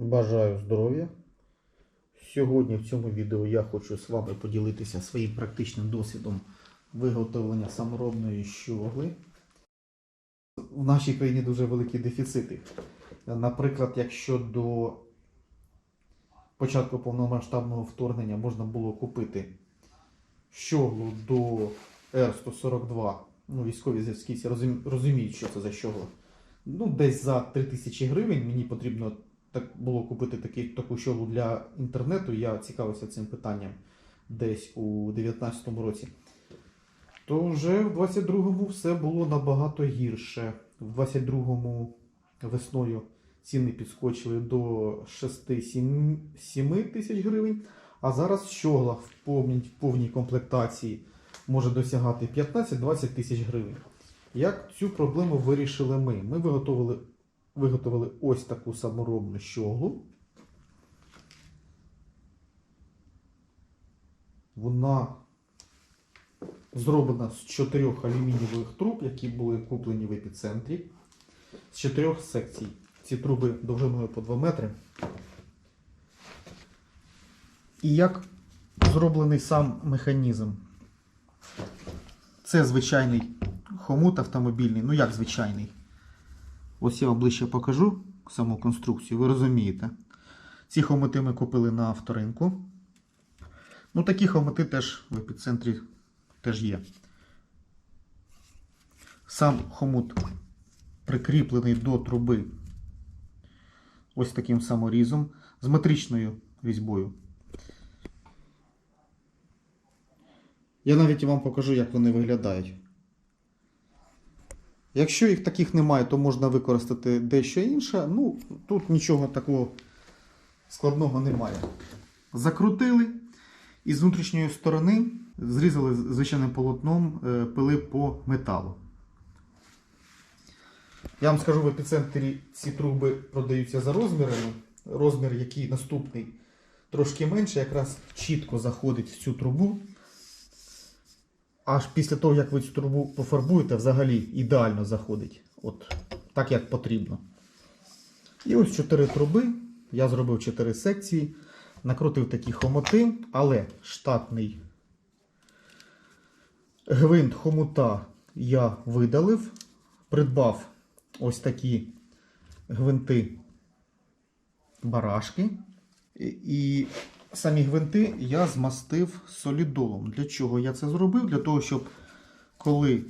Бажаю здоров'я. Сьогодні в цьому відео я хочу з вами поділитися своїм практичним досвідом виготовлення саморобної щогли. В нашій країні дуже великі дефіцити. Наприклад, якщо до початку повномасштабного вторгнення можна було купити щоглу до Р-142, ну, військові зв'язківці розуміють, що це за щогла. Ну, десь за 3000 гривень мені потрібно так було купити такі, таку щоглу для інтернету. Я цікавився цим питанням десь у 2019 році. То вже в 22-му все було набагато гірше. В 22-му весною ціни підскочили до 6-7 тисяч гривень. А зараз щогла в повній, в повній комплектації може досягати 15-20 тисяч гривень. Як цю проблему вирішили ми? Ми виготовили, виготовили ось таку саморобну щоглу. Вона зроблена з чотирьох алюмінієвих труб, які були куплені в епіцентрі. З чотирьох секцій. Ці труби довжиною по 2 метри. І як зроблений сам механізм? Це звичайний хомут автомобільний. Ну як звичайний? Ось я вам ближче покажу саму конструкцію, ви розумієте. Ці хомути ми купили на авторинку. Ну, такі хомути теж в епіцентрі теж є. Сам хомут прикріплений до труби ось таким саморізом з метричною різьбою. Я навіть вам покажу, як вони виглядають. Якщо їх таких немає, то можна використати дещо інше. Ну, тут нічого такого складного немає. Закрутили і з внутрішньої сторони зрізали звичайним полотном е, пили по металу. Я вам скажу, в епіцентрі ці труби продаються за розмірами. Розмір, який наступний, трошки менше, якраз чітко заходить в цю трубу. Аж після того, як ви цю трубу пофарбуєте, взагалі ідеально заходить. От так, як потрібно. І ось чотири труби. Я зробив чотири секції, накрутив такі хомоти, але штатний гвинт хомута я видалив, придбав ось такі гвинти барашки. І самі гвинти я змастив солідолом. Для чого я це зробив? Для того, щоб коли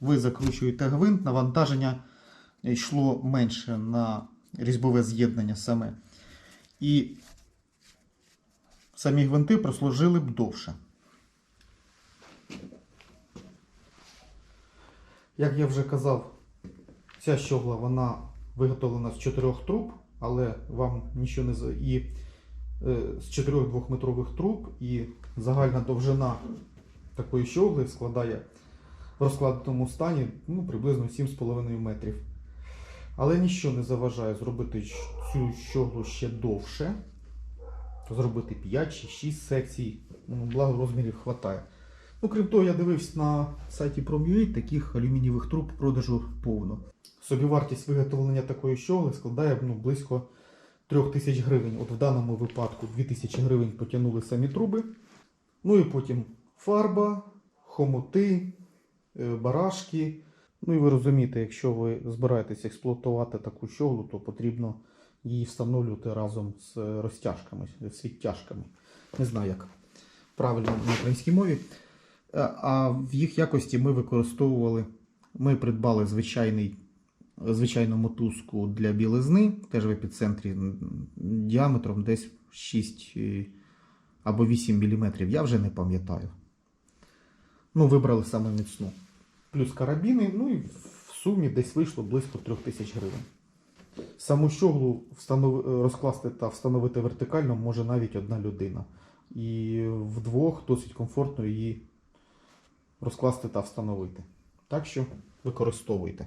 ви закручуєте гвинт, навантаження йшло менше на різьбове з'єднання саме. І самі гвинти прослужили б довше. Як я вже казав, ця щогла вона виготовлена з чотирьох труб, але вам нічого не і з чотирьох двохметрових труб, і загальна довжина такої щогли складає в розкладеному стані ну, приблизно 7,5 метрів. Але нічого не заважає зробити цю щоглу ще довше, зробити 5 чи 6 секцій, ну, благо розмірів вистачає. Ну, крім того, я дивився на сайті Prom.ua, таких алюмінієвих труб продажу повно. Собівартість виготовлення такої щогли складає ну, близько 3 тисяч гривень. От в даному випадку 2 тисячі гривень потягнули самі труби. Ну і потім фарба, хомути, е, барашки. Ну і ви розумієте, якщо ви збираєтесь експлуатувати таку щоглу, то потрібно її встановлювати разом з е, розтяжками, з відтяжками. Не знаю, як правильно на українській мові. Е, А в їх якості ми використовували, ми придбали звичайний, звичайну мотузку для білизни, теж в епіцентрі діаметром десь 6 е, або 8 мм, я вже не пам'ятаю. Ну, вибрали саме міцну. Плюс карабіни, ну і в сумі десь вийшло близько 3 тисяч гривень. Саму щоглу встанов... розкласти та встановити вертикально може навіть одна людина. І вдвох досить комфортно її розкласти та встановити. Так що використовуйте.